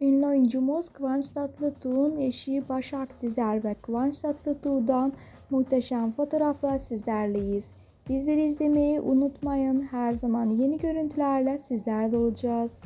Ünlü oyuncumuz Kıvanç Tatlıtuğ'un eşi Başak Dizer ve Kıvanç Tatlıtuğ'dan muhteşem fotoğraflar sizlerleyiz. Bizleri izlemeyi unutmayın. Her zaman yeni görüntülerle sizlerle olacağız.